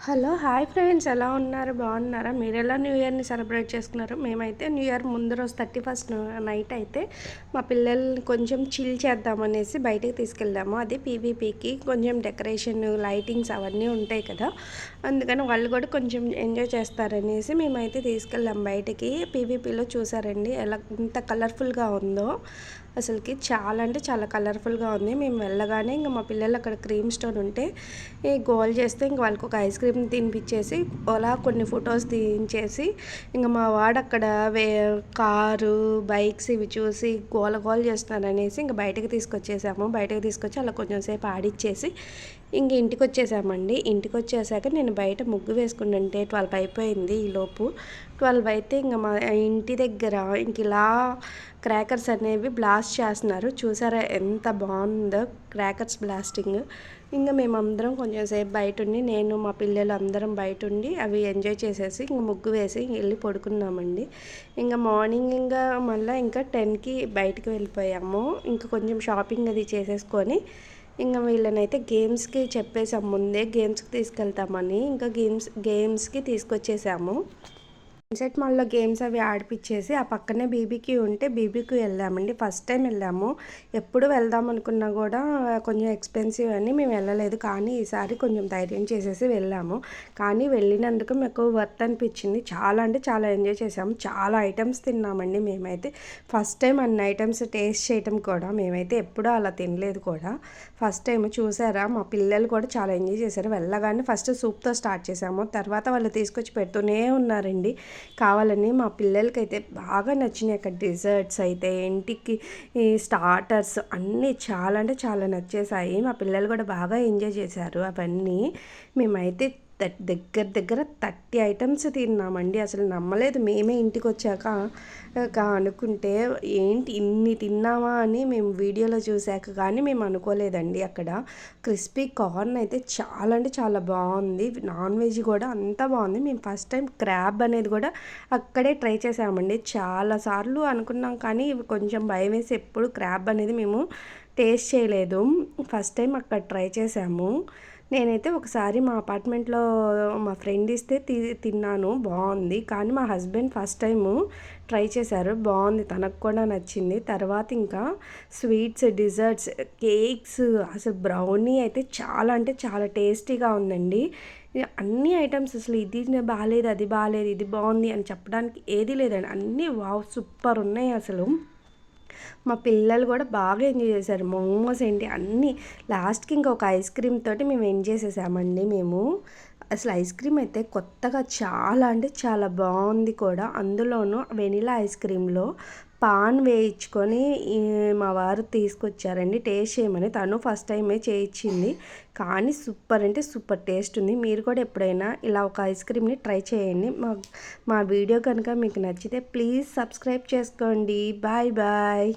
Hello hi friends. ఎలా ఉన్నారు? బాగున్నారా? మీరు ఎలా న్యూ ఇయర్ని సెలబ్రేట్ చేసుకున్నారు? మేమైతే న్యూ ఇయర్ ముందు రోజు థర్టీ ఫస్ట్ నైట్ అయితే మా పిల్లల్ని కొంచెం చిల్ చేద్దామనేసి బయటకు తీసుకెళ్ళాము అది పీవీపీకి కొంచెం డెకరేషన్ లైటింగ్స్ అవన్నీ ఉంటాయి కదా. అందుకని వాళ్ళు కూడా కొంచెం ఎంజాయ్ చేస్తారనేసి మేమైతే తీసుకెళ్ళాం బయటకి. పీవీపీలో చూసారండి. ఎలా ఎంత కలర్ఫుల్గా ఉందో. అసలుకి చాలా అంటే చాలా కలర్ఫుల్గా ఉంది. మేము వెళ్ళగానే ఇంకా మా పిల్లలు అక్కడ క్రీమ్ స్టోన్ ఉంటే గోల్ చేస్తే ఇంక వాళ్ళకి ఒక ఐస్ క్రీమ్ తినిపించేసి అలా కొన్ని ఫొటోస్ తీయించేసి ఇంకా మా వాడు అక్కడ వే కారు బైక్స్ ఇవి చూసి గోల గోల చేస్తున్నారు అనేసి ఇంకా బయటకు తీసుకొచ్చేసాము. బయటకు తీసుకొచ్చి అలా కొంచెం సేపు ఆడిచ్చేసి ఇంక ఇంటికి వచ్చేసామండి ఇంటికి వచ్చేసాక నేను బయట ముగ్గు వేసుకుంటుంటే ట్వెల్వ్ అయిపోయింది ఈలోపు ట్వెల్వ్ అయితే ఇంకా మా ఇంటి దగ్గర ఇంక ఇలా క్రాకర్స్ అనేవి బ్లాస్ట్ చేస్తున్నారు. చూసారా ఎంత బాగుందో క్రాకర్స్ బ్లాస్టింగ్. ఇంకా మేమందరం కొంచెం సేపు బయట ఉండి నేను మా పిల్లలు అందరం బయట ఉండి అవి ఎంజాయ్ చేసేసి ఇంక ముగ్గు వేసి వెళ్ళి పడుకున్నామండి. ఇంకా మార్నింగ్ ఇంకా మళ్ళీ ఇంకా టెన్కి బయటకు వెళ్ళిపోయాము. ఇంకా కొంచెం షాపింగ్ అది చేసేసుకొని ఇంకా వీళ్ళనైతే గేమ్స్కి చెప్పేసాం ముందే గేమ్స్కి తీసుకెళ్తామని. ఇంకా గేమ్స్ గేమ్స్కి తీసుకొచ్చేసాము. సన్సెట్ మాల్లో గేమ్స్ అవి ఆడిపించేసి ఆ పక్కనే బీబీకి ఉంటే బీబీకి వెళ్ళామండి ఫస్ట్ టైం వెళ్ళాము. ఎప్పుడు వెళ్దాం అనుకున్నా కూడా కొంచెం ఎక్స్పెన్సివ్ అని మేము వెళ్ళలేదు. కానీ ఈసారి కొంచెం ధైర్యం చేసేసి వెళ్ళాము. కానీ వెళ్ళినందుకు మాకు వర్త్ అనిపించింది. చాలా అంటే చాలా ఎంజాయ్ చేసాము. చాలా ఐటమ్స్ తిన్నామండి మేమైతే. ఫస్ట్ టైం అన్ని ఐటమ్స్ టేస్ట్ చేయటం కూడా మేమైతే ఎప్పుడూ అలా తినలేదు కూడా. ఫస్ట్ టైం చూసారా? మా పిల్లలు కూడా చాలా ఎంజాయ్ చేశారు. వెళ్ళగానే ఫస్ట్ సూప్తో స్టార్ట్ చేసాము. తర్వాత వాళ్ళు తీసుకొచ్చి పెడుతూనే ఉన్నారండి. కావాలని మా పిల్లలకైతే బాగా నచ్చినాయి అక్కడ డిజర్ట్స్ అయితే ఇంటికి స్టార్టర్స్ అన్నీ చాలా అంటే చాలా నచ్చేసాయి. మా పిల్లలు కూడా బాగా ఎంజాయ్ చేశారు అవన్నీ. మేమైతే దగ్గర దగ్గర థర్టీ ఐటమ్స్ తిన్నామండి. అసలు నమ్మలేదు. మేమే ఇంటికి వచ్చాక అనుకుంటే ఏంటి ఇన్ని తిన్నామా అని మేము వీడియోలో చూశాక కానీ మేము అనుకోలేదండి అక్కడ. క్రిస్పీ కార్న్ అయితే చాలా అంటే చాలా బాగుంది. నాన్ వెజ్ కూడా అంత బాగుంది. మేము ఫస్ట్ టైం క్రాబ్ అనేది కూడా అక్కడే ట్రై చేసామండి. చాలాసార్లు అనుకున్నాం కానీ కొంచెం భయం వేసి ఎప్పుడు క్రాబ్ అనేది మేము టేస్ట్ చేయలేదు. ఫస్ట్ టైం అక్కడ ట్రై చేసాము. నేనైతే ఒకసారి మా అపార్ట్మెంట్లో మా ఫ్రెండ్ ఇస్తే తి తిన్నాను బాగుంది. కానీ మా హస్బెండ్ ఫస్ట్ టైము ట్రై చేశారు బాగుంది. తనకు కూడా నచ్చింది. తర్వాత ఇంకా స్వీట్స్ డిజర్ట్స్ కేక్స్ అసలు బ్రౌనీ అయితే చాలా అంటే చాలా టేస్టీగా ఉందండి. అన్ని ఐటమ్స్ అసలు ఇది బాగాలేదు అది బాగాలేదు ఇది బాగుంది అని చెప్పడానికి ఏది లేదండి. అన్నీ వావ్ సూపర్ ఉన్నాయి అసలు. మా పిల్లలు కూడా బాగా ఎంజాయ్ చేశారు. మోమోస్ ఏంటి అన్నీ లాస్ట్కి ఇంకా ఒక ఐస్ క్రీమ్ తోటి మేము ఎంజాయ్ చేసేసామండి మేము? అసలు ఐస్ క్రీమ్ అయితే కొత్తగా చాలా అంటే చాలా బాగుంది కూడా. అందులోనూ వెనిలా ఐస్ క్రీమ్లో పాన్ వేయించుకొని మా వారు తీసుకొచ్చారండి. టేస్ట్ చేయమని తను ఫస్ట్ టైమే చేయించింది. కానీ సూపర్ అంటే సూపర్ టేస్ట్ ఉంది. మీరు కూడా ఎప్పుడైనా ఇలా ఒక ఐస్ క్రీమ్ని ట్రై చేయండి. మా మా వీడియో కనుక మీకు నచ్చితే ప్లీజ్ సబ్స్క్రైబ్ చేసుకోండి. Bye bye.